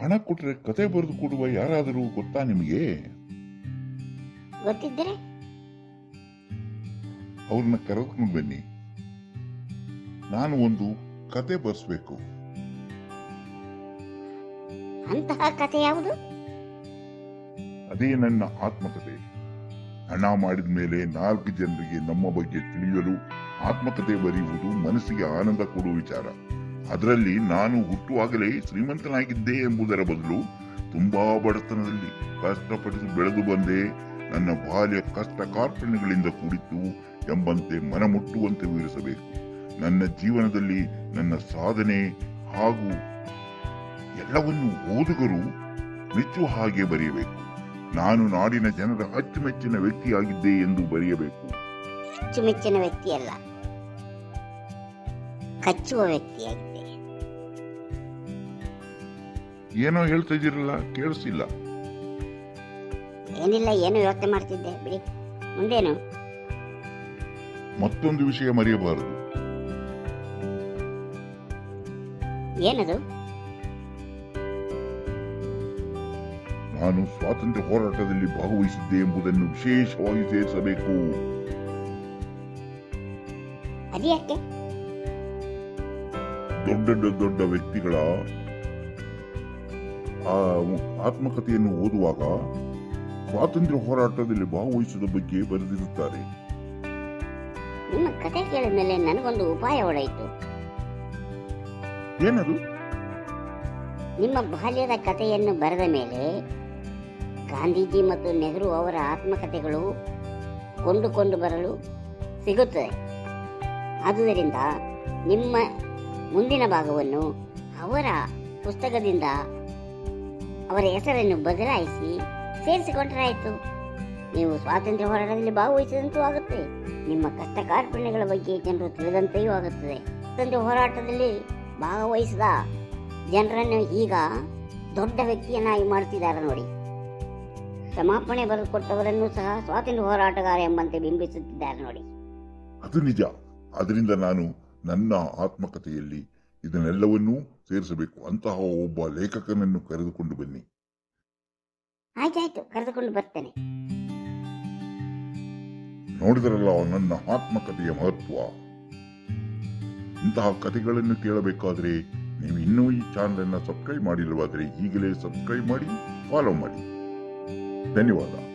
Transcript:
ಹಣ ಕೊಟ್ರೆ ಕತೆ ಬರೆದು ಕೊಡುವ ಯಾರಾದರೂ ಗೊತ್ತಾ ನಿಮಗೆ? ಗೊತ್ತಿದ್ದರೆ? ಅವ್ರನ್ನ ಕರೆದುಕೊಂಡು ಬನ್ನಿ. ನಾನು ಒಂದು ಕತೆ ಬರ್ಸ್ಬೇಕು. ಅಂತಹ ಕಥೆ ಯಾವುದು? ಅದೇ ನನ್ನ ಆತ್ಮಕತೆ. ಹಣ ಮಾಡಿದ ಮೇಲೆ ನಾಲ್ಕು ಜನರಿಗೆ ನಮ್ಮ ಬಗ್ಗೆ ತಿಳಿಯಲು ಆತ್ಮಕತೆ ಬರೆಯುವುದು ಮನಸ್ಸಿಗೆ ಆನಂದ ಕೊಡುವ ವಿಚಾರ. ಅದರಲ್ಲಿ ನಾನು ಹುಟ್ಟುವಾಗಲೇ ಶ್ರೀಮಂತನಾಗಿದ್ದೆ ಎಂಬುದರ ಬದಲು ತುಂಬಾ ಬಡತನದಲ್ಲಿ ಕಷ್ಟಪಟ್ಟು ಬೆಳೆದು ಬಂದೆ. ನನ್ನ ಬಾಲ್ಯ ಕಷ್ಟ ಕಾರ್ಪಣ್ಯಗಳಿಂದ ಕೂಡಿತ್ತು ಎಂಬಂತೆ ಮನಮುಟ್ಟುವಂತೆ ವಿವರಿಸಬೇಕು. ನನ್ನ ಜೀವನದಲ್ಲಿ ನನ್ನ ಸಾಧನೆ ಹಾಗೂ ಎಲ್ಲವನ್ನು ಓದುಗರು ಮೆಚ್ಚುವ ಹಾಗೆ ಬರೆಯಬೇಕು. ನಾನು ನಾಡಿನ ಜನರ ಅಚ್ಚುಮೆಚ್ಚಿನ ವ್ಯಕ್ತಿಯಾಗಿದ್ದೆ ಎಂದು ಬರೆಯಬೇಕು. ಅಚ್ಚುಮೆಚ್ಚಿನ ವ್ಯಕ್ತಿಯಲ್ಲ, ಕಚ್ಚುವ ವ್ಯಕ್ತಿಯಾಗಿದ್ದೆ ಏನೋ ಹೇಳ್ತಾ ಇದ್ದೀರಲ್ಲ ಕೇಳಿಸಿಲ್ಲ ಏನಿಲ್ಲ ಏನು ಯೋಚನೆ ಮಾಡ್ತಿದ್ದೆ. ಬಿಡಿ. ಮುಂದೇನು? ಮತ್ತೊಂದು ವಿಷಯ ಮರೆಯಬಾರದು. ಏನದು? ನಾನು ಸ್ವಾತಂತ್ರ್ಯ ಹೋರಾಟದಲ್ಲಿ ಭಾಗವಹಿಸಿದ್ದೆ ಎಂಬುದನ್ನು ವಿಶೇಷವಾಗಿ ಸೇರಿಸಬೇಕು. ಅದ್ಯಾಕೆ? ದೊಡ್ಡ ದೊಡ್ಡ ವ್ಯಕ್ತಿಗಳ ಆ ಆತ್ಮಕಥೆಯನ್ನು ಓದುವಾಗ ಸ್ವಾತಂತ್ರ್ಯ ಹೋರಾಟದಲ್ಲಿ ಭಾಗವಹಿಸಿದ ಬಗ್ಗೆ ಬರೆದಿರುತ್ತಾರೆ. ನಿಮ್ಮ ಕತೆ ಕೇಳಿದ ಮೇಲೆ ನನಗೊಂದು ಉಪಾಯ ಏನದು? ನಿಮ್ಮ ಬಾಲ್ಯದ ಕಥೆಯನ್ನು ಬರೆದ ಮೇಲೆ ಗಾಂಧೀಜಿ ಮತ್ತು ನೆಹರು ಅವರ ಆತ್ಮಕಥೆಗಳು ಕೊಂಡುಕೊಂಡು ಬರಲು ಸಿಗುತ್ತದೆ. ಆದುದರಿಂದ ನಿಮ್ಮ ಮುಂದಿನ ಭಾಗವನ್ನು ಅವರ ಪುಸ್ತಕದಿಂದ ಅವರ ಹೆಸರನ್ನು ಬದಲಾಯಿಸಿ ಸೇರಿಸಿಕೊಂಡರಾಯಿತು. ನೀವು ಸ್ವಾತಂತ್ರ್ಯ ಹೋರಾಟದಲ್ಲಿ ಭಾಗವಹಿಸಿದಂತೂ ಆಗುತ್ತೆ. ನಿಮ್ಮ ಕಷ್ಟ ಕಾರ್ಪಣ್ಯಗಳ ಬಗ್ಗೆ ಜನರು ತಿಳಿದಂತೆಯೂ ಆಗುತ್ತದೆ. ಸ್ವಾತಂತ್ರ್ಯ ಹೋರಾಟದಲ್ಲಿ ಭಾಗವಹಿಸಿದ ಜನರನ್ನು ಈಗ ದೊಡ್ಡ ವ್ಯಕ್ತಿಯನ್ನಾಗಿ ಮಾಡ್ತಿದ್ದಾರೆ ನೋಡಿ. ಕ್ಷಮಾಪಣೆ ಬರೆದುಕೊಟ್ಟವರನ್ನು ಸಹ ಸ್ವಾತಂತ್ರ್ಯ ಹೋರಾಟಗಾರ ಎಂಬಂತೆ ಬಿಂಬಿಸುತ್ತಿದ್ದಾರೆ ನೋಡಿ. ಅದು ನಿಜ. ಅದರಿಂದ ನಾನು ನನ್ನ ಆತ್ಮಕಥೆಯಲ್ಲಿ ಇದನ್ನೆಲ್ಲವನ್ನೂ ಸೇರಿಸಬೇಕು. ಅಂತಹ ಒಬ್ಬ ಲೇಖಕನನ್ನು ಕರೆದುಕೊಂಡು ಬನ್ನಿ. ಆಯ್ತಾಯ್ತು ಕರೆದುಕೊಂಡು ಬರ್ತೇನೆ. ನೋಡಿದರಲ್ಲ ನನ್ನ ಆತ್ಮಕಥೆಯ ಮಹತ್ವ. ಇಂತಹ ಕಥೆಗಳನ್ನು ಕೇಳಬೇಕಾದ್ರೆ ನೀವು ಇನ್ನೂ ಈ ಚಾನಲ್ ಅನ್ನ ಸಬ್ಸ್ಕ್ರೈಬ್ ಮಾಡಿಲ್ವಾದ್ರೆ ಈಗಲೇ ಸಬ್ಸ್ಕ್ರೈಬ್ ಮಾಡಿ ಫಾಲೋ ಮಾಡಿ. ಧನ್ಯವಾದ.